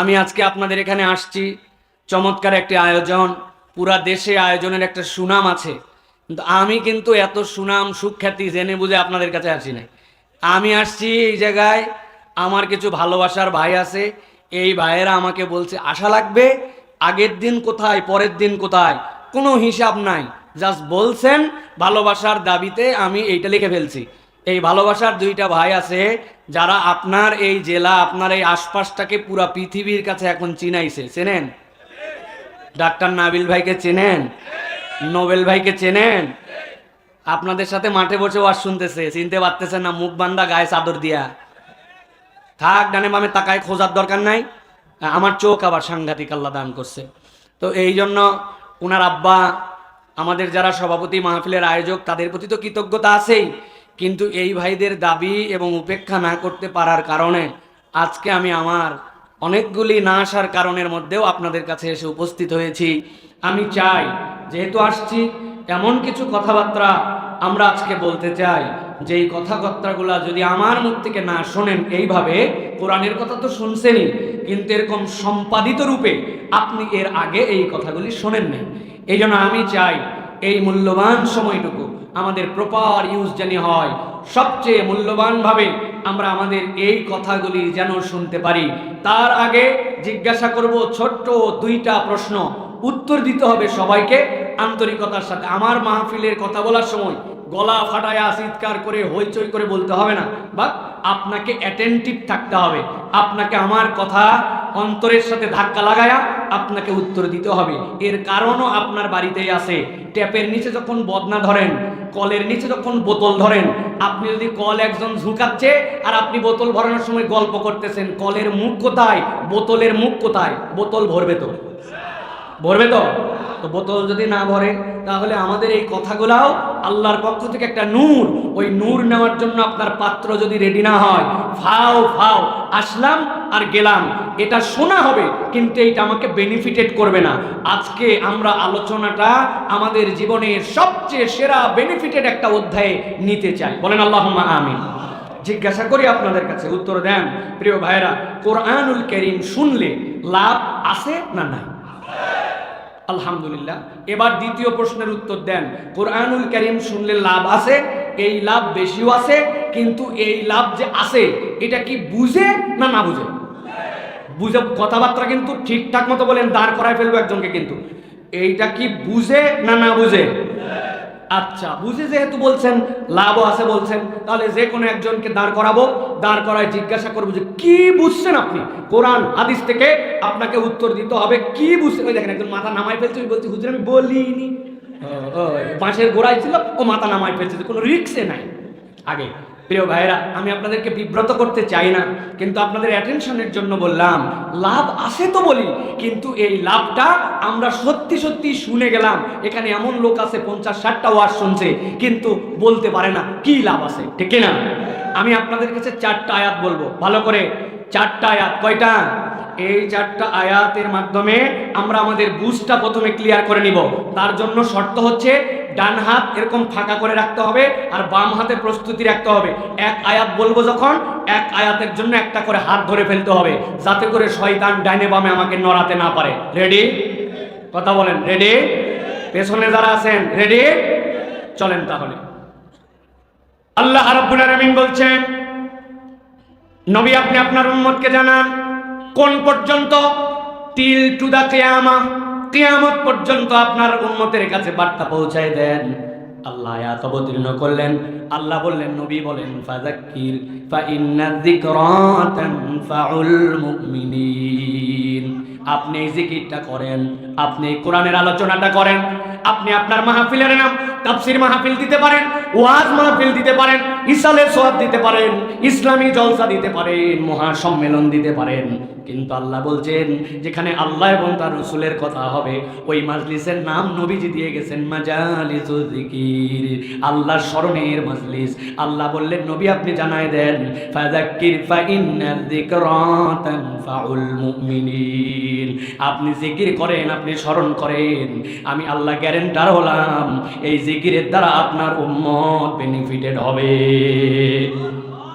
আমি আজকে আপনাদের এখানে আসছি। চমৎকার একটি আয়োজন। পুরা দেশে আয়োজনের একটা সুনাম আছে। কিন্তু আমি কিন্তু এত সুনাম সুখ্যাতি জেনে বুঝে আপনাদের কাছে আসি নাই। আমি আসছি এই জায়গায়। আমার কিছু ভালোবাসার ভাই আছে। এই ভাইয়েরা আমাকে বলছে, আশা লাগবে? আগের দিন কোথায়, পরের দিন কোথায়? কোনো হিসাব নাই। জাস্ট বলছেন, ভালোবাসার দাবিতে আমি এইটা লিখে ফেলছি। এই ভালোবাসার দুইটা ভাই আছে, যারা আপনার এই জেলা, আপনার এই আশপাশটাকে পুরা পৃথিবীর কাছে এখন চিনাইছে। চেনেন? ডাক্তার নাবিল ভাইকে চেনেন? নোবেল ভাইকে চেনেন? আপনাদের সাথে মাঠে বসে ওয়াজ শুনতেছে, চিনতে পারতেছেন না, মুখ বান্দা গায়ে চাদর দিয়া। থাক, ডানে বামে তাকায়, খোঁজার দরকার নাই। আমার চোখ আবার সাংঘাতিক আল্লাহ দান করছে। তো এই জন্য ওনার আব্বা, আমাদের যারা সভাপতি মাহফিলের আয়োজক, তাদের প্রতি তো কৃতজ্ঞতা আছেই। কিন্তু এই ভাইদের দাবি এবং উপেক্ষা না করতে পারার কারণে আজকে আমি আমার অনেকগুলি না আসার কারণের মধ্যেও আপনাদের কাছে এসে উপস্থিত হয়েছি। আমি চাই, যেহেতু আসছি, এমন কিছু কথাবার্তা আমরা আজকে বলতে চাই যে এই কথাবার্তাগুলা যদি আমার মুখ থেকে না শোনেন এইভাবে, কোরআনের কথা তো শুনছেনই, কিন্তু এরকম সম্পাদিত রূপে আপনি এর আগে এই কথাগুলি শোনেন নাই এই আমি চাই এই মূল্যবান সময়টুকু আমাদের প্রপার ইউজ জানি হয়। সবচেয়ে মূল্যবানভাবে আমরা আমাদের এই কথাগুলি যেন শুনতে পারি। তার আগে জিজ্ঞাসা করব ছোট্ট দুইটা প্রশ্ন। উত্তর দিতে হবে সবাইকে। আন্তরিকতার সাথে। আমার মাহফিলের কথা বলার সময় গলা ফাটায়া চিৎকার করে, হইচই করে বলতে হবে না। বা আপনাকে অ্যাটেন্টিভ থাকতে হবে। আপনাকে আমার কথা অন্তরের সাথে ধাক্কা লাগায়া আপনাকে উত্তর দিতে হবে। এর কারণও আপনার বাড়িতেই আছে। ট্যাপের নিচে যখন বদনা ধরেন, কলের নিচে যখন বোতল ধরেন, আপনি যদি কল একজন ঝুঁকাচ্ছে আর আপনি বোতল ভরানোর সময় গল্প করতেছেন, কলের মুখ কোথায়? বোতলের মুখ কোথায়? বোতল ভরবে তো। ভরবে তো? তো বোতল যদি না ভরে, তাহলে আমাদের এই কথাগুলাও আল্লাহর পক্ষ থেকে একটা নূর। ওই নূর নেওয়ার জন্য আপনার পাত্র যদি রেডি না হয়, ফাও ফাও, আসলাম আর গেলাম। এটা শোনা হবে, কিন্তু এইটা আমাকে বেনিফিটেড করবে না। আজকে আমরা আলোচনাটা আমাদের জীবনের সবচেয়ে সেরা বেনিফিটেড একটা অধ্যায়ে নিতে চাই। বলেন আল্লাহ আমিন। জিজ্ঞাসা করি আপনাদের কাছে, উত্তর দেন। প্রিয় ভাইরা কোরআনুল করিম শুনলে লাভ আছে না নাই? আলহামদুলিল্লাহ। এবার দ্বিতীয় প্রশ্নের উত্তর দেন। কোরআনুল করিম শুনলে লাভ আছে, এই লাভ বেশিও আছে, কিন্তু এই লাভ যে আছে, এটা কি বুঝে না না বুঝে? বুঝে কথাবার্তা কিন্তু ঠিকঠাক মতো বলেন, দাঁড় করায় ফেলব একজনকে কিন্তু। এইটা কি বুঝে না না বুঝে? আচ্ছা বুঝে যেহেতু বলছেন, লাভও আছে বলছেন, তাহলে যে কোনো একজনকে দাঁড় করাবো, দাঁড় করায় জিজ্ঞাসা করব যে, কি বুঝছেন আপনি? কোরআন, হাদিস থেকে আপনাকে উত্তর দিতে হবে, কি বুঝছেন? ওই দেখেন, একজন মাথা নামাই ফেলছে ওই বলছি, হুজুর, আমি বলিনি। বাঁশের গোড়ায় ছিল, ও মাথা নামাই ফেলছে, কোনো রিক্সে নাই আগে। প্রিয় ভাইরা আমি আপনাদেরকে বিব্রত করতে চাই না, কিন্তু আপনাদের অ্যাটেনশনের জন্য বললাম, লাভ আছে তো বলি, কিন্তু এই লাভটা আমরা সত্যি সত্যি শুনে গেলাম, এখানে এমন লোক আছে, পঞ্চাশ ষাটটা ওয়াজ শুনছে, কিন্তু বলতে পারে না কি লাভ আছে, ঠিক না আমি আপনাদের কাছে চারটা আয়াত বলব, ভালো করে, চারটা আয়াত, কয়টা? এই চারটা আয়াতের মাধ্যমে আমরা আমাদের বুঝটা প্রথমে ক্লিয়ার করে নিব। তার জন্য শর্ত হচ্ছে, ডান হাত এরকম ফাঁকা করে রাখতে হবে আর বাম হাতে প্রস্তুতি রাখতে হবে। এক আয়াত বলব যখন, এক আয়াতের জন্য একটা করে হাত ধরে ফেলতে হবে, যাতে করে শয়তান ডাইনে বামে আমাকে নড়াতে না পারে। রেডি কথা বলেন রেডি পেছনে যারা আছেন রেডি চলেন তাহলে। আল্লাহ রাব্বুল আলামিন বলছেন, নবী আপনি আপনার উম্মতকে জানান কোন পর্যন্ত? তিল টু দা কেয়ামা। কেয়ামত পর্যন্ত আপনার উম্মতের কাছে বার্তা পৌঁছায় দেন। আল্লাহ আয়াত অবতীর্ণ করলেন। আল্লাহ বললেন, নবী বলেন, ফাযাক্কির মুমিনিন। আপনি এই জিকিরটা করেন, আপনি কোরআনের আলোচনাটা করেন, আপনি আপনার মাহফিলের নাম তাফসির মাহফিল দিতে পারেন, ওয়াজ মাহফিল দিতে পারেন ইসালের সোয়াব দিতে পারেন, ইসলামী জলসা দিতে পারেন মহা সম্মেলন দিতে পারেন। কিন্তু আল্লাহ বলছেন, যেখানে আল্লাহ এবং তার রসুলের কথা হবে, ওই মাজলিসের নাম নবীজি দিয়ে গেছেন মাজালিসুল জিকির আল্লাহর স্মরণের মাজলিস। আল্লাহ বললেন, নবী, আপনি জানায় দেন, ফাযাক্কির ফা ইন্না যিকরা তানফাউল মুমিনিন। আপনি জিকির করেন, আপনি স্মরণ করেন। আমি আল্লাহ গ্যারেন্টার হলাম, এই জিকিরের দ্বারা আপনার উম্মত বেনিফিটেড হবে।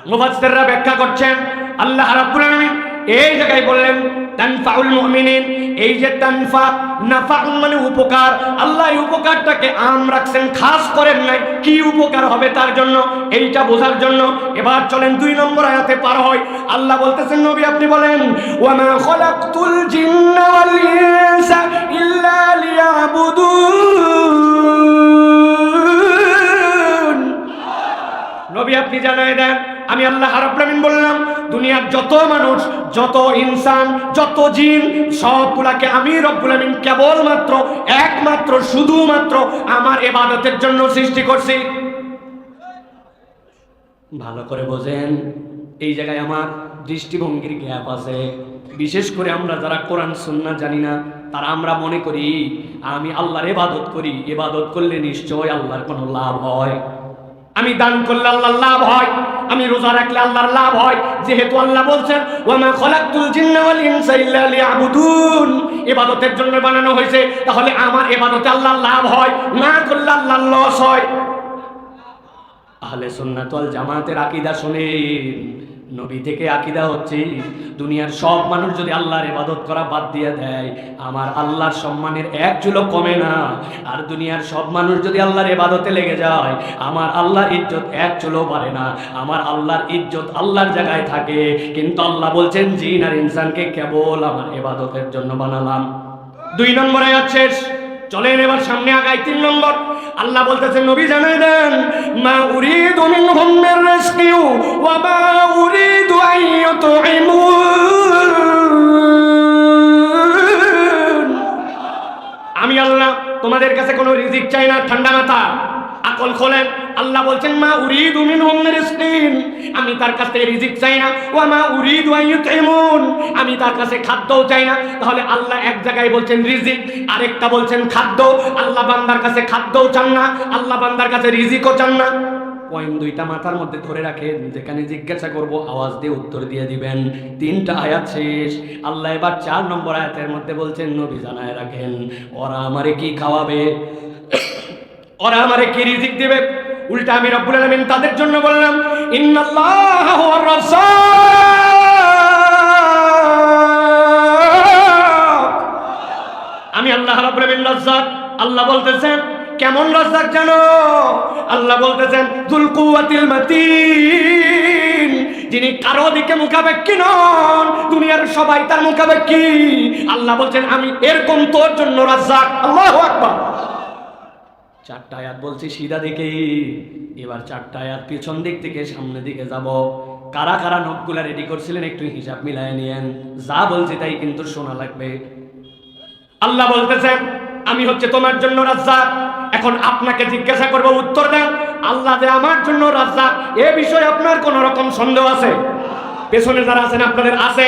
মুফাসসিররা ব্যাখ্যা করছেন, আল্লাহ রাব্বুল আলামিন এই জায়গায় বললেন, তানফাউল মুমিনিন এই যে তানফা নাফা মানে উপকার। আল্লাহ উপকারটাকে আম রাখছেন, খাস করেন নাই। কি উপকার হবে তার জন্য? এইটা বোঝার জন্য। এবার চলেন দুই নম্বর আয়াতে পার হয় আল্লাহ বলতেছেন, নবী, আপনি বলেন, ওয়ামা খলাকতুল জিন্না ওয়াল ইনসা ইল্লা লিয়াবুদুন নবী আপনি জানাই দেন। আমি আল্লাহ রাব্বুল বললাম, দুনিয়ার যত মানুষ, যত ইনসান, যত জিন, সবগুলাকে আমি রব্বুল আমিন কেবলমাত্র, একমাত্র, শুধুমাত্র আমার এবাদতের জন্য সৃষ্টি করছি। ভালো করে বোঝেন, এই জায়গায় আমার দৃষ্টিভঙ্গির গ্যাপ আছে। বিশেষ করে আমরা যারা কোরআন সুন্না জানি না, তারা আমরা মনে করি, আমি আল্লাহর এবাদত করি। এবাদত করলে নিশ্চয় আল্লাহর কোনো লাভ হয়। আমি দান করলে আল্লাহর লাভ হয়, আমি রোজা রাখলে আল্লাহর লাভ হয়। যেহেতু আল্লাহ বলছেন, ওয়ামা খলাকতুল জিন্না ওয়াল ইনসা ইল্লা লিয়াবুদুন। ইবাদতের জন্য বানানো হয়েছে, তাহলে আমার ইবাদতে আল্লাহর লাভ হয়, না করলে আল্লাহর লস হয়। আহলে সুন্নাত ওয়াল জামাতের আকীদা শুনেন। নবী থেকে আকীদা হচ্ছে, দুনিয়ার সব মানুষ যদি আল্লাহর ইবাদত করা বাদ দিয়ে দেয়, আমার আল্লাহর সম্মানের এক চুলো কমে না। আর দুনিয়ার সব মানুষ যদি আল্লাহর ইবাদতে লেগে যায়, আমার আল্লাহর ইজ্জত এক চুলো পারে না। আমার আল্লাহর ইজ্জত আল্লাহর জায়গায় থাকে। কিন্তু আল্লাহ বলছেন, জিন আর ইনসানকে কেবল আমার ইবাদতের জন্য বানালাম। দুই নম্বরে আছে চলেন এবার সামনে আগাই তিন নম্বর। আল্লাহ বলতেছেন, নবী জানাই দেন, মা উরিদু মিনহুম মির রিজকি ওয়া মা উরিদু আন ইউতঈমুন আমি আল্লাহ, তোমাদের কাছে কোনো রিজিক চাই না, ঠান্ডা মাথা, আকল খোলেন। আল্লাহ বলছেন, মা উরিদু মিনহুম রিজকিন আমি তার কাছ থেকে রিজিক চাই না। ওয়া মা উরিদু ইউতঈমুন আমি তার কাছে খাদ্যও চাই না। তাহলে আল্লাহ এক জায়গায় বলছেন, রিজিক। আরেকটা বলছেন, খাদ্য। আল্লাহ বান্দার কাছে খাদ্যও চান না। আল্লাহ বান্দার কাছে রিজিকও চান না। পয়েন্ট দুইটা মাথার মধ্যে ধরে রাখেন, যেখানে জিজ্ঞাসা করব, আওয়াজ দিয়ে উত্তর দিয়ে দিবেন। তিনটা আয়াত শেষ। আল্লাহ এবার চার নম্বর আয়াতের মধ্যে বলছেন, নবী জানায় রাখেন, ওরা আমারে কি খাওয়াবে? ওরা আমারে কি রিজিক দিবে? উল্টা আমি রব্বুল আলামিন তাদের জন্য বললাম, ইন্নাল্লাহ আমি আল্লাহ রাব্বুল আলামিন রাজ্জাক। আল্লাহ বলতেছেন, কেমন রাজ্জাক জানো? আল্লাহ বলতেছেন যুল কুওয়াতিল মাতিন। যিনি কারও দিকে মুখাপেক্ষী নন, দুনিয়ার সবাই তার মুখাপেক্ষী। আল্লাহ বলছেন, আমি এরকম তোর জন্য রাজ্জাক। আল্লাহু আকবার। চারটা আয়াত বলছি, সিধা দিকে এবার চারটা আয়াত পিছন দিক থেকে সামনে দিকে যাব। কারা কারা নখগুলা রেডি করছিলেন একটু হিসাব মিলায় নিয়েন। যা বলছি তাই কিন্তু শোনা লাগবে। আল্লাহ বলতেছেন আমি হচ্ছে তোমার জন্য রাজ্জাক। এখন আপনাকে জিজ্ঞাসা করব উত্তর দেন। আল্লাহ যে আমার জন্য রাজ্জাক, এ বিষয়ে আপনার কোন রকম সন্দেহ আছে? পেছনে যারা আছেন আপনাদের আছে,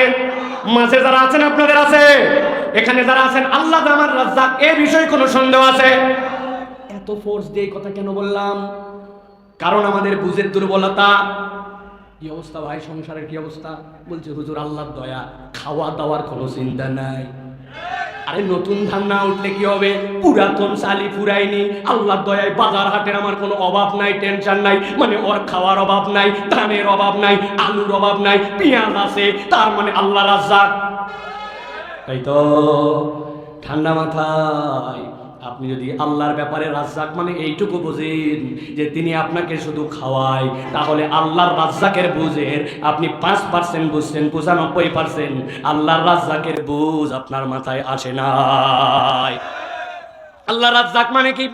মাঝে যারা আছেন আপনাদের আছে। এখানে যারা আছেন, আল্লাহ আমার রাজ্জাক, এ বিষয়ে কোনো সন্দেহ আছে? এত ফোর্স দিয়ে কথা কেন বললাম? কারণ আমাদের বুঝের দুর্বলতা। কি অবস্থা ভাই? সংসারের কি অবস্থা? বলছে, হুজুর, আল্লাহর দয়া। খাওয়া দাওয়ার কোনো চিন্তা নাই। আরে, নতুন ধান না উঠলে কি হবে? পুরাতন চালি ফুরাইনি। আল্লাহর দয়ায় বাজার হাটের আমার কোনো অভাব নাই টেনশন নাই। মানে ওর খাওয়ার অভাব নাই, ধানের অভাব নাই, আলুর অভাব নাই, পেঁয়াজ আছে, তার মানে আল্লাহ রাজ্জাক। তাই তো, ঠান্ডা মাথায় আপনি যদি আল্লাহর ব্যাপারে রাজ্জাক মানে এইটুকু বুঝেন যে তিনি আপনাকে শুধু খাওয়ায়, তাহলে আল্লাহর রাজ্জাকের বুঝের আপনি পাঁচ পার্সেন্ট বুঝছেন, পঁচানব্বই পার্সেন্ট আল্লাহর রাজ্জাকের বুঝ আপনার মাথায় আসে নাই। আল্লাহ রাজ্জাক মানে কি?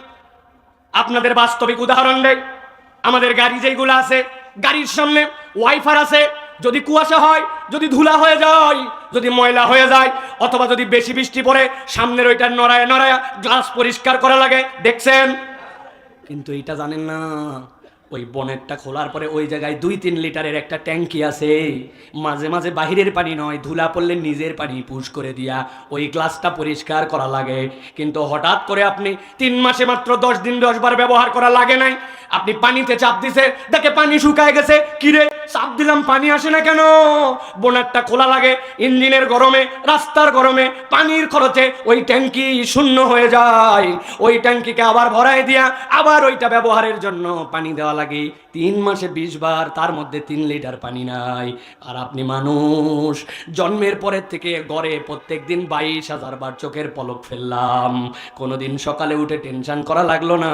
আপনাদের বাস্তবিক উদাহরণ দেয় আমাদের গাড়ি যেগুলো আছে, গাড়ির সামনে ওয়াইফার আছে যদি কুয়াশা হয়, যদি ধুলা হয়ে যায়, যদি ময়লা হয়ে যায়, অথবা যদি বেশি বৃষ্টি পড়ে, সামনের ওইটা নড়ায় নড়ায় গ্লাস পরিষ্কার করা লাগে, দেখছেন? কিন্তু এইটা জানেন না, ওই বনেরটা খোলার পরে ওই জায়গায় দুই তিন লিটারের একটা ট্যাঙ্কি আছে। মাঝে মাঝে বাহিরের পানি নয়, ধুলা পড়লে নিজের পানি পুশ করে দিয়া ওই গ্লাসটা পরিষ্কার করা লাগে। কিন্তু হঠাৎ করে আপনি তিন মাসে মাত্র দশ দিন দশ বার ব্যবহার করা লাগে নাই আপনি পানিতে চাপ দিছে, দেখে পানি শুকায় গেছে। কিরে চাপ দিলাম, পানি আসে না কেন? বোনারটা খোলা লাগে, ইঞ্জিনের গরমে, রাস্তার গরমে, পানির খরচে ওই ট্যাঙ্কি শূন্য হয়ে যায়। ওই ট্যাঙ্কিকে আবার ভরাই দিয়া, আবার ওইটা ব্যবহারের জন্য পানি দেওয়া লাগে। তিন মাসে বিশ বার, তার মধ্যে তিন লিটার পানি নাই। আর আপনি মানুষ, জন্মের পরের থেকে গড়ে প্রত্যেক দিন বাইশ হাজার বার চোখের পলক ফেললাম। কোনোদিন সকালে উঠে টেনশন করা লাগল না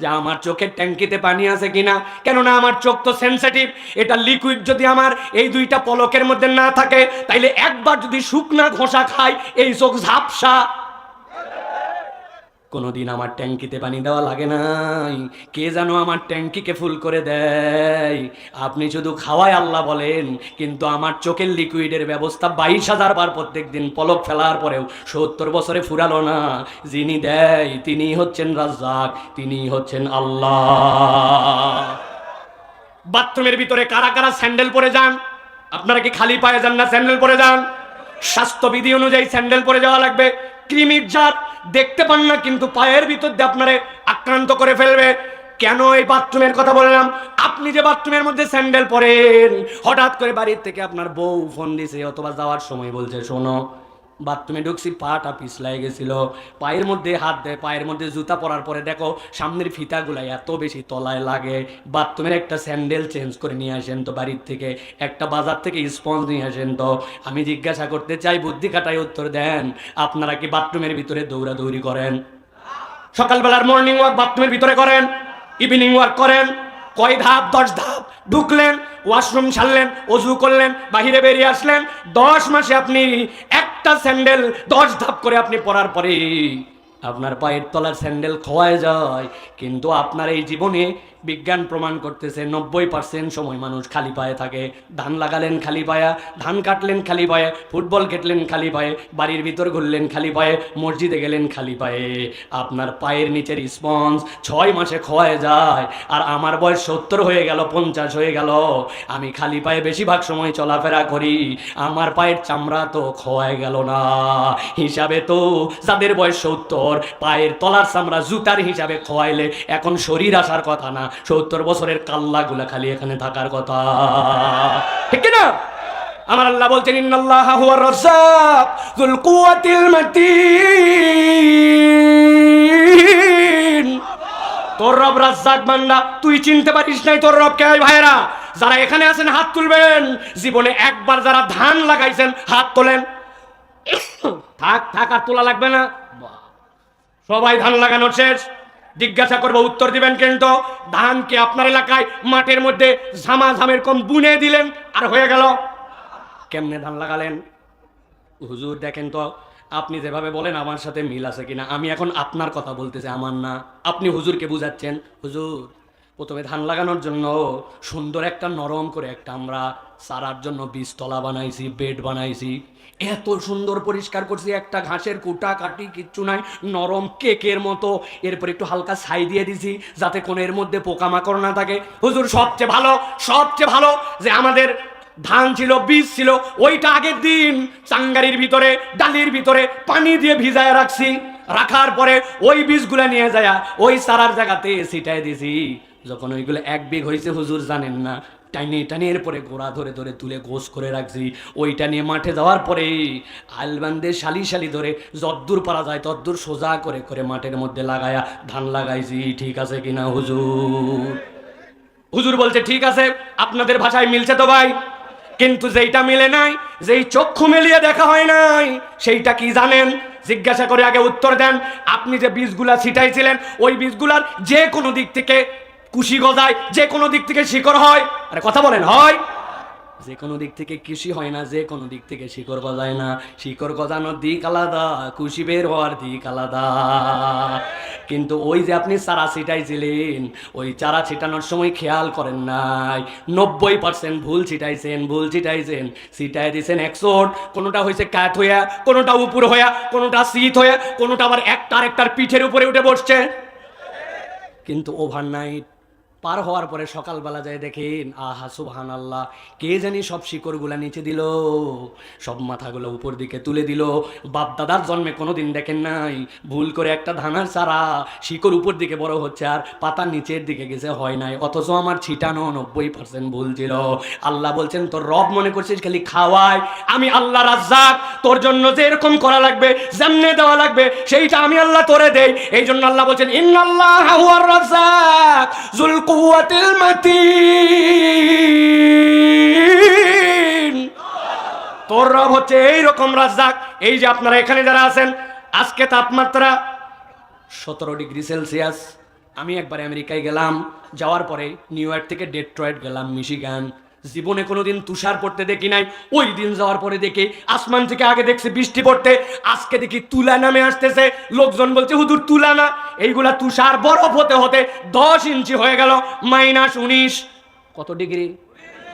যে আমার চোখের ট্যাঙ্কিতে পানি আছে কিনা? কেননা আমার চোখ তো সেন্সিটিভ এটা লিকুইড যদি আমার এই দুইটা পলকের মধ্যে না থাকে, তাইলে একবার যদি শুকনা ঘোষা খাই, এই চোখ ঝাপসা। কোনোদিন আমার ট্যাঙ্কিতে পানি দেওয়া লাগে নাই। কে যেন আমার ট্যাঙ্কিকে ফুল করে দেয়। আপনি শুধু খাওয়ায় আল্লাহ বলেন, কিন্তু আমার চোখের লিকুইডের ব্যবস্থা বাইশ হাজার বার প্রত্যেক দিন পলক ফেলার পরেও সত্তর বছরে ফুরালো না। যিনি দেয় তিনি হচ্ছেন রাজ্জাক তিনি হচ্ছেন আল্লাহ। বাথরুমের ভিতরে কারা কারা স্যান্ডেল পরে যান? আপনারা কি খালি পায়ে যান না স্যান্ডেল পরে যান? স্বাস্থ্যবিধি অনুযায়ী স্যান্ডেল পরে যাওয়া লাগবে। ক্রিমির জাত দেখতে পান না, কিন্তু পায়ের ভিতর দিয়ে আপনারে আক্রান্ত করে ফেলবে। কেন এই বাথরুমের কথা বললাম? আপনি যে বাথরুমের মধ্যে স্যান্ডেল পরেন, হঠাৎ করে বাড়ির থেকে আপনার বউ ফোন দিছে, অথবা যাওয়ার সময় বলছে, শোনো বাথরুমে ঢুকছি পাটা পিছলাই গেছিল। পায়ের মধ্যে হাত দেয়, পায়ের মধ্যে জুতা পরার পরে দেখো সামনের ফিতাগুলা এত বেশি তলায় লাগে। বাথরুমের একটা স্যান্ডেল চেঞ্জ করে নিয়ে আসেন তো বাড়ির থেকে, একটা বাজার থেকে স্পঞ্জ নিয়ে আসেন তো। আমি জিজ্ঞাসা করতে চাই, বুদ্ধি কাটায় উত্তর দেন, আপনারা কি বাথরুমের ভিতরে দৌড়াদৌড়ি করেন? সকালবেলার মর্নিং ওয়াক বাথরুমের ভিতরে করেন ইভিনিং ওয়াক করেন, কয় ধাপ, দশ ধাপ, ঢুকলেন ওয়াশরুম ছাড়লেন অজু করলেন, বাহিরে বেরিয়ে আসলেন, দশ মাসে আপনি একটা স্যান্ডেল দশ ধাপ করে আপনি পরার পরে আপনার পায়ের তলার স্যান্ডেল খোয়ায় যায়। কিন্তু আপনার এই জীবনে বিজ্ঞান প্রমাণ করতেছে, নব্বই পার্সেন্ট সময় মানুষ খালি পায়ে থাকে। ধান লাগালেন খালি পায়া, ধান কাটলেন খালি পায়ে, ফুটবল কেটলেন খালি পায়ে, বাড়ির ভিতর ঘুরলেন খালি পায়ে, মসজিদে গেলেন খালি পায়ে। আপনার পায়ের নিচের স্পঞ্জ ছয় মাসে ক্ষয় যায়, আর আমার বয়স সত্তর হয়ে গেল, পঞ্চাশ হয়ে গেল। আমি খালি পায়ে বেশিরভাগ সময় চলাফেরা করি, আমার পায়ের চামড়া তো ক্ষয় গেল না। হিসাবে তো যাদের বয়স সত্তর, পায়ের তলার চামড়া জুতার হিসাবে খোয়াইলে এখন শরীর আসার কথা না সত্তর বছরের কাল্লাগুলা খালি এখানে থাকার কথা। ঠিক না আমার আল্লাহ বলছেন, ইন্নাল্লাহ হুয়ার রাজ্জাক তোর রব রাজ্জাক বান্দা, তুই চিনতে পারিস নাই তোর রব কে? ভাইরা যারা এখানে আছেন, হাত তুলবেন। জীবনে একবার যারা ধান লাগাইছেন, হাত তোলেন। থাক থাক, আর তোলা লাগবে না। সবাই ধান লাগানোর শেষ। জিজ্ঞাসা করব, উত্তর দিবেন কিন্তু ধানকে আপনার এলাকায় মাঠের মধ্যে ঝামাঝামের কম বুনে দিলেন আর হয়ে গেল। কেমনে ধান লাগালেন? হুজুর, দেখেন তো, আপনি যেভাবে বলেন আমার সাথে মিল আছে কিনা। আমি এখন আপনার কথা বলতেছি, আমার না। আপনি হুজুরকে বুঝাচ্ছেন। হুজুর, প্রথমে ধান লাগানোর জন্য সুন্দর একটা নরম করে একটা আমরা সারার জন্য বীজতলা বানাইছি, বেড বানাইছি। এত সুন্দর পরিষ্কার করছি, একটা ঘাসের কুটা, কাটি, কিচ্ছু নাই, নরম কেকের মতো। এরপর একটু হালকা ছাই দিয়ে দিছি, যাতে কোনো এর মধ্যে পোকামাকড় না থাকে। হুজুর, সবচেয়ে ভালো সবচেয়ে ভালো যে আমাদের ধান ছিল, বীজ ছিল, ওইটা আগের দিন চাঙ্গারির ভিতরে, ডালির ভিতরে পানি দিয়ে ভিজায় রাখছি। রাখার পরে ওই বীজগুলা নিয়ে যায় ওই সারার জায়গাতে ছিটাই দিছি। যখন ওইগুলো এক বিঘ হয়েছে হুজুর জানেন না টাইনে টানে এরপরে গোড়া ধরে ধরে তুলে গোস করে রাখছি। ওইটা নিয়ে মাঠে যাওয়ার পরে আলবান্দে শালি শালি ধরে যদ্দূর পারা যায়, তদ্দূর সোজা করে করে মাঠের মধ্যে লাগায়া ধান লাগাইছি। ঠিক আছে কিনা, হুজুর? হুজুর বলছে, ঠিক আছে, আপনাদের ভাষায় মিলছে তো ভাই, কিন্তু যেইটা মিলে নাই, যেই চক্ষু মেলিয়ে দেখা হয় নাই, সেইটা কি জানেন? জিজ্ঞাসা করে আগে উত্তর দেন। আপনি যে বীজগুলা ছিটাইছিলেন, ওই বীজগুলার যে কোনো দিক থেকে কুশি গজায় যে কোনো দিক থেকে শিকড় হয়। আরে কথা বলেন, হয়। যে কোনো দিক থেকে কৃষি হয় না, যে কোনো দিক থেকে শিকড় গজায় না। শিকড় গজানোর দিক আলাদা, কুশি বের হওয়ার দিক আলাদা। কিন্তু ওই যে আপনি চারা ছিটাইছিলেন, ওই চারা ছিটানোর সময় খেয়াল করেন নাই। নব্বই পার্সেন্ট ভুল ছিটাইছেন ভুল ছিটাইছেন। ছিটাই দিয়েছেন একশোট কোনোটা হয়েছে কাত হইয়া, কোনোটা উপর হইয়া, কোনোটা শীত হইয়া, কোনোটা আবার একটার একটার পিঠের উপরে উঠে বসছে। কিন্তু ওভারনাইট পার হওয়ার পরে সকালবেলা যায় দেখেন, আহা সুবহান আল্লাহ কে জানি সব শিকড়গুলা নিচে দিল, সব মাথাগুলো উপর দিকে তুলে দিল। বাপ দাদার জন্মে কোনোদিন দেখেন নাই, ভুল করে একটা ধানার চারা শিকড় উপর দিকে বড় হচ্ছে আর পাতা নিচের দিকে গেছে, হয় নাই। অথচ আমার ছিটানো নব্বই পার্সেন্ট ভুল ছিল। আল্লাহ বলছেন, তোর রব মনে করছিস খালি খাওয়ায়? আমি আল্লাহ রাজ্জাক, তোর জন্য যে এরকম করা লাগবে, যেমনে দেওয়া লাগবে, সেইটা আমি আল্লাহ তোরে দেই। এই জন্য আল্লাহ বলছেন, ইন্নাল্লাহ রাজ্জাক জুল কুওয়াতিল المتين তোর রব হচ্ছে এই রকম রাজ্জাক। এই যে আপনারা এখানে যারা আছেন, আজকে তাপমাত্রা সতেরো ডিগ্রি সেলসিয়াস। আমি একবার আমেরিকায় গেলাম, যাওয়ার পরে নিউ ইয়র্ক থেকে ডেট্রয়েড গেলাম, মিশিগান। জীবনে কোনোদিন তুষার পড়তে দেখি নাই। ওই দিন যাওয়ার পরে দেখি, আসমান থেকে আগে দেখছে বৃষ্টি পড়তে, আজকে দেখি তুলা নামে আসতেছে। লোকজন বলছে হুদুর তুলা না, এইগুলা তুষার বরফ হতে হতে দশ ইঞ্চি হয়ে গেল, মাইনাস উনিশ। কত ডিগ্রি?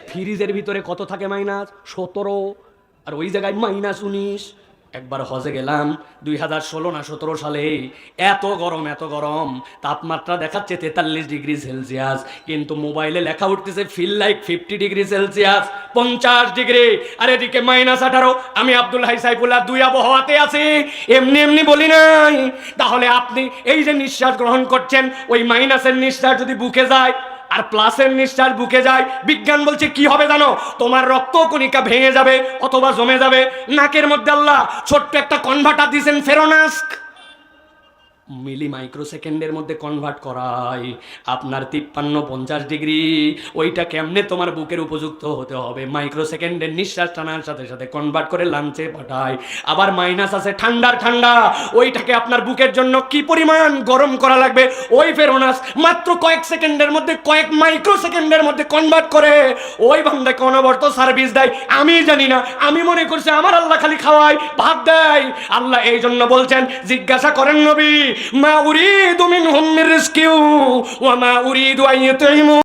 ফ্রিজের ভিতরে কত থাকে মাইনাস? সতেরো। আর ওই জায়গায় মাইনাস উনিশ। একবার হজে গেলাম, দুই হাজার ষোলো না সতেরো সালে। এত গরম এত গরম। তাপমাত্রা দেখাচ্ছে তেতাল্লিশ ডিগ্রি সেলসিয়াস। কিন্তু মোবাইলে লেখা উঠতেছে feel like fifty degree Celsius, পঞ্চাশ ডিগ্রি। আর এদিকে মাইনাস আঠারো। আমি আব্দুল হাই সাইফুল্লাহ দুই আবহাওয়াতে আছি। এমনি এমনি বলি নাই। তাহলে আপনি এই যে নিঃশ্বাস গ্রহণ করছেন, ওই মাইনাসের নিঃশ্বাস যদি বুকে যায় আর প্লাসের নিঃশ্বাস বুকে যায়। বিজ্ঞান বলছে, কি হবে জানো? তোমার রক্ত কণিকা ভেঙে যাবে অথবা জমে যাবে। নাকের মধ্যে আল্লাহ ছোট্ট একটা কনভার্টার দিয়েছেন, ফেরোনাস্ক। মিলি মাইক্রো সেকেন্ডের মধ্যে কনভার্ট করায় আপনার তিপ্পান্ন পঞ্চাশ ডিগ্রি, ওইটা কেমনে তোমার বুকের উপযুক্ত হতে হবে? মাইক্রো সেকেন্ডের নিঃশ্বাস টানার সাথে সাথে কনভার্ট করে লাঞ্চে পাঠায় আবার মাইনাস আছে ঠান্ডার ঠান্ডা, ওইটাকে আপনার বুকের জন্য কি পরিমাণ গরম করা লাগবে? ওই ফেরোনাস মাত্র কয়েক সেকেন্ডের মধ্যে, কয়েক মাইক্রো সেকেন্ডের মধ্যে কনভার্ট করে। ওই বান্দাকে অনবরত সার্ভিস দেয়। আমি জানি না, আমি মনে করছি আমার আল্লাহ খালি খাওয়ায়, ভাত দেয়। আল্লাহ এই জন্য বলছেন, জিজ্ঞাসা করেন নবী মা উরিদু মিনহুম মির রিজকিউ ওয়া মা উরিদু আন